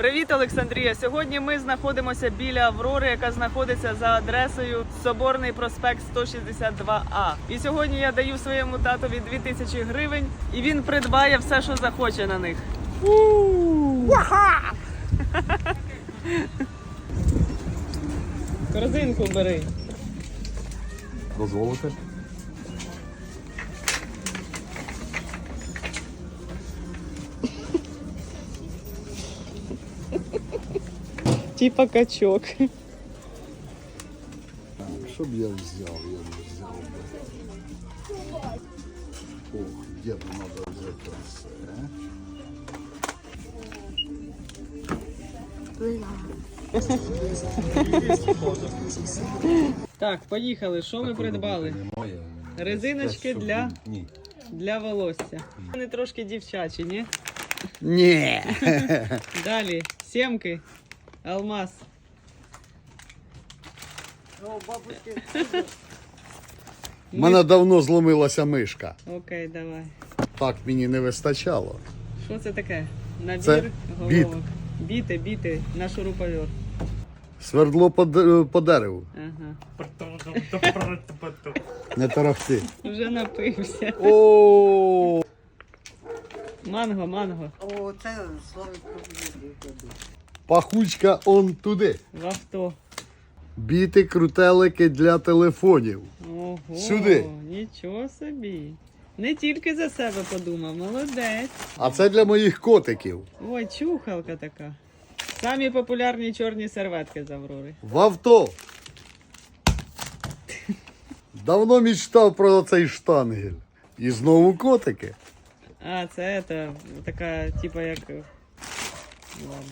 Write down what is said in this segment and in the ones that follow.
Привіт, Олександрія! Сьогодні ми знаходимося біля Аврори, яка знаходиться за адресою Соборний проспект 162А. І сьогодні я даю своєму татові 2000 гривень, і він придбає все, що захоче на них. Корзинку бери. Дозволите? Типа качок. Що б я взяв, я б взяв би. Ох, де б треба взяти все. Так, поїхали. Що ми придбали? Немає. Резиночки для, Ні. для волосся. Вони трошки дівчачі, ні? Ні. Далі сімки, Алмаз. У мене давно зломилася мишка. Окей, давай. Так мені не вистачало. Що це таке? Набір Це біт. головок. Біти, біти на шуруповерт. Свердло по, по дереву. Ага. Не торохти. Вже напився. О, Манго, манго. О, це Славик пахучка он туди. В авто. Біти крутелики для телефонів. Ого, Сюди. Нічого собі. Не тільки за себе подумав, молодець. А це для моїх котиків. Ой, чухалка така. Самі популярні чорні серветки з Аврори. В авто. Давно мечтав про цей штангель. І знову котики. А, це та, така, типа як.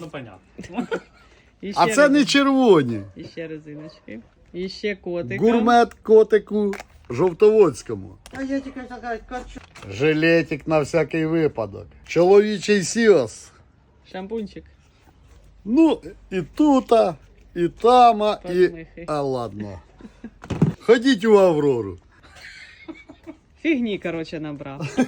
Ну, понятно. І А це не рези- червоні. І ще резиночки. І ще котика. Гурмет котику жовтоводському. А я тільки така качу. Жилетик на всякий випадок. Чоловічий сіос. Шампунчик. Ну, і тута, і тама, і. Подмихи. А ладно. Ходіть у Аврору. Фігні, коротше, набрав.